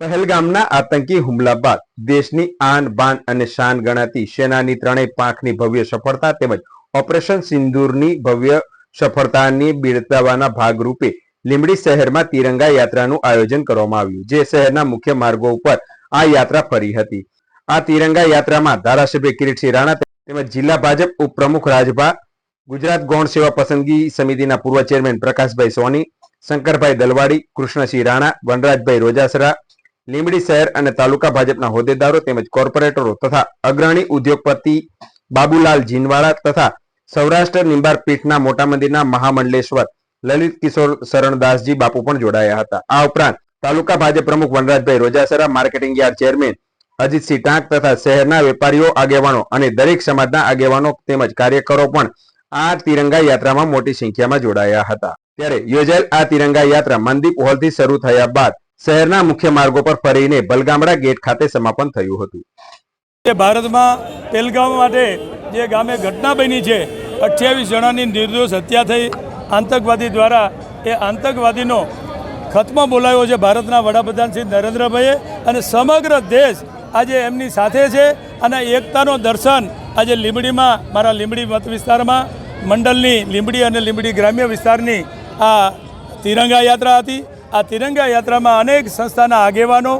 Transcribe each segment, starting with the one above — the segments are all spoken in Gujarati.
પહેલગામના આતંકી હુમલા બાદ દેશની આન, બાન અને શાન ગણાતી સેનાની ત્રણેય પાંખની ભવ્ય સફળતા તેમજ ઓપરેશન સિંદૂરની ભવ્ય સફળતાની બિરદાવવાના ભાગરૂપે લીંબડી શહેરમાં તિરંગા યાત્રાનું આયોજન કરવામાં આવ્યું, જે શહેરના મુખ્ય માર્ગો ઉપર આ યાત્રા ફરી હતી. આ તિરંગા યાત્રામાં ધારાસભ્ય કિરીટસિંહ રાણા તેમજ જિલ્લા ભાજપ ઉપપ્રમુખ રાજભા, ગુજરાત ગૌણ સેવા પસંદગી સમિતિના પૂર્વ ચેરમેન પ્રકાશભાઈ સોની, શંકરભાઈ દલવાડી, કૃષ્ણસિંહ રાણા, વનરાજભાઈ રોજાસરા લીંબડી શહેર અને તાલુકા ભાજપના હોદ્દેદારો તેમજ કોર્પોરેટરો તથા અગ્રણી ઉદ્યોગપતિ બાબુલાલ જીનવાળા તથા સૌરાષ્ટ્ર નિંબાર પીઠના મોટા મંદિરના મહામંડલેશ્વર, લલિત કિશોર શરણદાસજી બાપુ પણ જોડાયા હતા. આ ઉપરાંત તાલુકા ભાજપ પ્રમુખ Vanrajbhai Rojasara, marketing yard chairman Ajitsinh Tank તથા શહેરના વેપારીઓ, આગેવાનો અને દરેક સમાજના આગેવાનો તેમજ કાર્યકરો પણ આ તિરંગા યાત્રામાં મોટી સંખ્યામાં જોડાયા હતા. ત્યારે યોજાયેલ આ તિરંગા યાત્રા મનદીપ હોલથી શરૂ થયા બાદ શહેરના મુખ્ય માર્ગો પર ફરીને બલગામડા ગેટ ખાતે સમાપન થયું હતું. ભારતમાં પેલગામ માટે જે ગામે ઘટના બની છે, અઠ્યાવીસ જણાની નિર્દોષ હત્યા થઈ. આતંકવાદી દ્વારા એ આતંકવાદીનો ખતમો બોલાવ્યો છે ભારતના વડાપ્રધાન શ્રી નરેન્દ્રભાઈએ અને સમગ્ર દેશ આજે એમની સાથે છે અને એકતાનો દર્શન આજે લીંબડીમાં, મારા લીંબડી મત વિસ્તારમાં મંડળની લીંબડી અને લીંબડી ગ્રામ્ય વિસ્તારની આ તિરંગા યાત્રા હતી. આ તિરંગા યાત્રામાં અનેક સંસ્થાના આગેવાનો,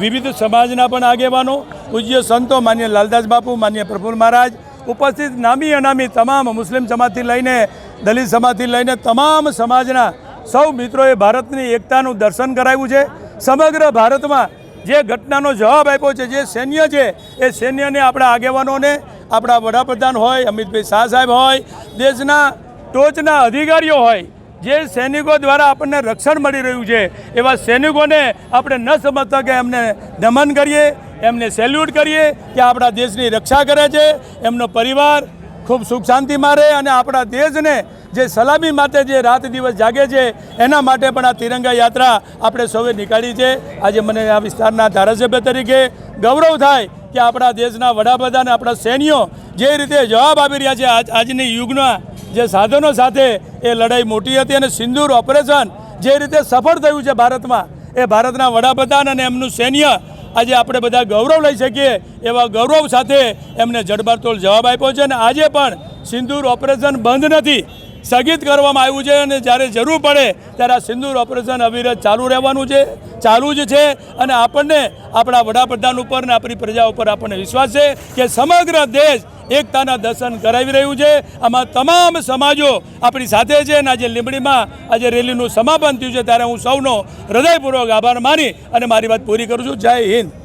વિવિધ સમાજના પણ આગેવાનો, પૂજ્ય સંતો માન્ય લાલદાસ બાપુ, માન્ય પ્રફુલ મહારાજ, ઉપસ્થિત નામી અનામી તમામ મુસ્લિમ સમાજથી લઈને, દલિત સમાજથી લઈને તમામ સમાજના સૌ મિત્રોએ ભારતની એકતાનું દર્શન કરાવ્યું છે. સમગ્ર ભારતમાં જે ઘટનાનો જવાબ આપ્યો છે, જે સૈન્ય છે, એ સૈન્યને આપણા આગેવાનોને, આપણા વડાપ્રધાન હોય, અમિતભાઈ શાહ સાહેબ હોય, દેશના ટોચના અધિકારીઓ હોય જે સૈનિકો દ્વારા આપણને રક્ષણ મળી રહ્યું છે, એવા સૈનિકોને આપણે ન સમજતા કે એમને દમન કરીએ, એમને સેલ્યુટ કરીએ કે આપણા દેશની રક્ષા કરે છે, એમનો પરિવાર ખૂબ સુખ શાંતિમાં રહે અને આપણા દેશને જે સલામી માટે જે રાત દિવસ જાગે છે, એના માટે પણ આ તિરંગા યાત્રા આપણે સૌએ નીકાળી છે. આજે મને આ વિસ્તારના ધારાસભ્ય તરીકે ગૌરવ થાય કે આપણા દેશના વડાપ્રધાન આપણા સૈન્યો જે રીતે જવાબ આપી રહ્યા છે આજ આજની યુગના જે સાધનો સાથે એ લડાઈ મોટી હતી અને સિંદૂર ઓપરેશન જે રીતે સફળ થયું છે ભારતમાં, એ ભારતના વડાપ્રધાન અને એમનું સૈન્ય આજે આપણે બધા ગૌરવ લઈ શકીએ એવા ગૌરવ સાથે એમને જડબાતોડ જવાબ આપ્યો છે અને આજે પણ સિંદૂર ઓપરેશન બંધ નથી. સ્થગિત કરવામાં આવ્યું છે અને જ્યારે જરૂર પડે ત્યારે આ સિંદૂર ઓપરેશન અવિરત ચાલુ રહેવાનું છે, ચાલુ જ છે અને આપણને આપણા વડાપ્રધાન ઉપર ને આપણી પ્રજા ઉપર આપણને વિશ્વાસ છે કે સમગ્ર દેશ એકતાના દર્શન કરાવી રહ્યું છે. આમાં તમામ સમાજો આપણી સાથે છે અને આજે લીંબડીમાં આજે રેલીનું સમાપન થયું છે. ત્યારે હું સૌનો હૃદયપૂર્વક આભાર માની અને મારી વાત પૂરી કરું છું. જય હિન્દ.